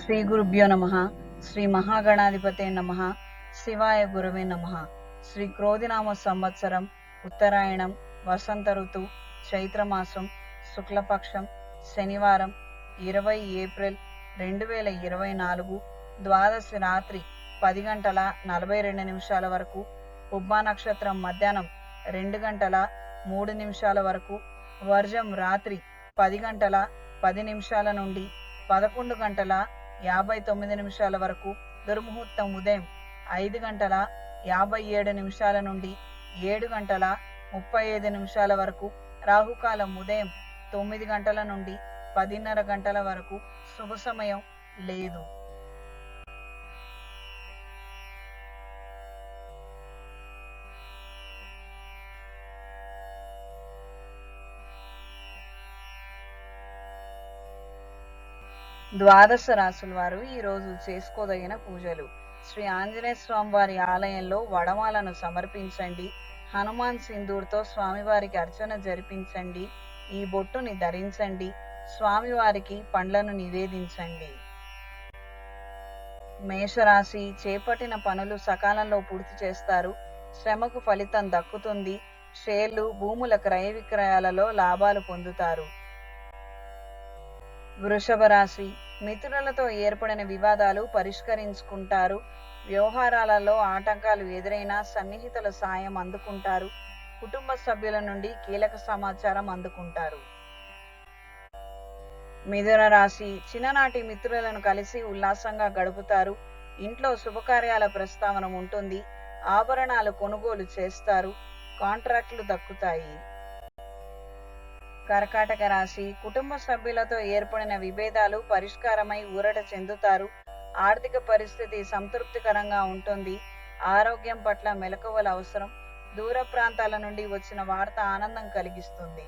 శ్రీ గురుభ్యో నమ శ్రీ మహాగణాధిపతే నమ శివాయ గురవే నమ. శ్రీ క్రోధినామ సంవత్సరం ఉత్తరాయణం వసంత ఋతువు చైత్రమాసం శుక్లపక్షం శనివారం ఇరవై ఏప్రిల్ రెండు వేల ఇరవై నాలుగు ద్వాదశి రాత్రి పది గంటల నలభై రెండు నిమిషాల వరకు ఉబ్బా నక్షత్రం మధ్యాహ్నం రెండు గంటల మూడు నిమిషాల వరకు వర్జం రాత్రి పది గంటల పది నిమిషాల నుండి పదకొండు గంటల యాభై తొమ్మిది నిమిషాల వరకు దుర్ముహూర్తం ఉదయం ఐదు గంటల యాభై ఏడు నిమిషాల నుండి ఏడు గంటల ముప్పై ఐదు నిమిషాల వరకు రాహుకాలం ఉదయం తొమ్మిది గంటల నుండి పదిన్నర గంటల వరకు శుభ సమయం లేదు. ద్వాదశ రాసుల వారు ఈరోజు చేసుకోదగిన పూజలు. శ్రీ ఆంజనేయ స్వామి వారి ఆలయంలో వడమాలను సమర్పించండి. హనుమాన్ సింధూర్తో స్వామివారికి అర్చన జరిపించండి. ఈ బొట్టుని ధరించండి. స్వామివారికి పండ్లను నివేదించండి. మేషరాశి చేపట్టిన పనులు సకాలంలో పూర్తి చేస్తారు. శ్రమకు ఫలితం దక్కుతుంది. షేర్లు భూముల క్రయ విక్రయాలలో లాభాలు పొందుతారు. వృషభ రాశి మిత్రులతో ఏర్పడిన వివాదాలు పరిష్కరించుకుంటారు. వ్యవహారాలలో ఆటంకాలు ఎదురైనా సన్నిహితుల సాయం అందుకుంటారు. కుటుంబ సభ్యుల నుండి కీలక సమాచారం అందుకుంటారు. మిథున రాశి చిన్ననాటి మిత్రులను కలిసి ఉల్లాసంగా గడుపుతారు. ఇంట్లో శుభకార్యాల ప్రస్తావన ఉంటుంది. ఆభరణాలు కొనుగోలు చేస్తారు. కాంట్రాక్టులు దక్కుతాయి. కర్కాటక రాశి కుటుంబ సభ్యులతో ఏర్పడిన విభేదాలు పరిష్కారమై ఊరట చెందుతారు. ఆర్థిక పరిస్థితి సంతృప్తికరంగా ఉంటుంది. ఆరోగ్యం పట్ల మెలకువలు అవసరం. దూర ప్రాంతాల నుండి వచ్చిన వార్త ఆనందం కలిగిస్తుంది.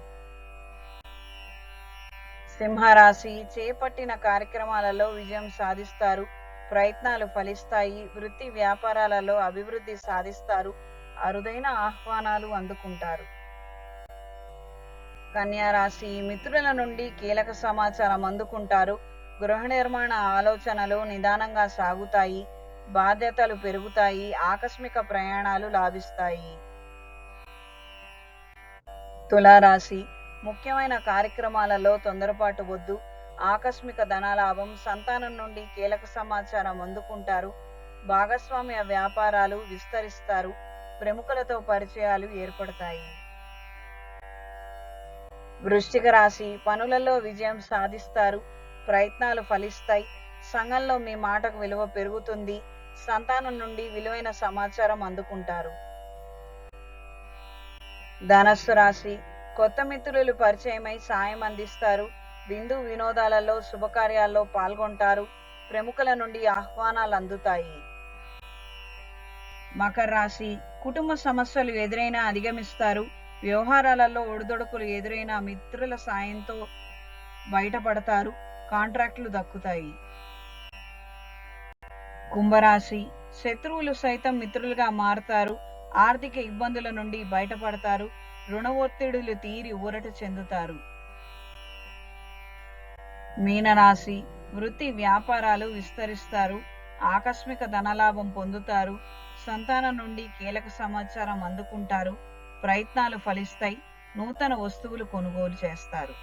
సింహరాశి చేపట్టిన కార్యక్రమాలలో విజయం సాధిస్తారు. ప్రయత్నాలు ఫలిస్తాయి. వృత్తి వ్యాపారాలలో అభివృద్ధి సాధిస్తారు. అరుదైన ఆహ్వానాలు అందుకుంటారు. కన్యా రాశి మిత్రుల నుండి కీలక సమాచారం అందుకుంటారు. గృహ నిర్మాణ ఆలోచనలు నిదానంగా సాగుతాయి. బాధ్యతలు పెరుగుతాయి. ఆకస్మిక ప్రయాణాలు లాభిస్తాయి. తులారాశి ముఖ్యమైన కార్యక్రమాలలో తొందరపాటు వద్దు. ఆకస్మిక ధనలాభం సంతానం నుండి కీలక సమాచారం అందుకుంటారు. భాగస్వామ్య వ్యాపారాలు విస్తరిస్తారు. ప్రముఖులతో పరిచయాలు ఏర్పడతాయి. వృష్టిక రాశి పనులలో విజయం సాధిస్తారు ప్రయత్నాలు ఫలిస్తాయి సంఘంలో మీ మాటకు విలువ పెరుగుతుంది సంతానం నుండి విలువైన సమాచారం అందుకుంటారు. ధనస్సు రాశి కొత్త మిత్రులు పరిచయమై సాయం అందిస్తారు విందు వినోదాలలో శుభకార్యాల్లో పాల్గొంటారు ప్రముఖుల నుండి ఆహ్వానాలు అందుతాయి. మకర రాశి కుటుంబ సమస్యలు ఎదురైనా అధిగమిస్తారు వ్యవహారాలలో ఒడిదొడుకులు ఎదురైన మిత్రుల సాయంతో బయటపడతారు. కాంట్రాక్టులు దక్కుతాయి. కుంభరాశి శత్రువులు సైతం మిత్రులుగా మారుతారు. ఆర్థిక ఇబ్బందుల నుండి బయటపడతారు. రుణ ఒత్తిడులు తీరి ఊరట చెందుతారు. మీనరాశి వృత్తి వ్యాపారాలు విస్తరిస్తారు. ఆకస్మిక ధనలాభం పొందుతారు. సంతానం నుండి కీలక సమాచారం అందుకుంటారు. ప్రయత్నాలు ఫలిస్తాయి. నూతన వస్తువులు కొనుగోలు చేస్తారు.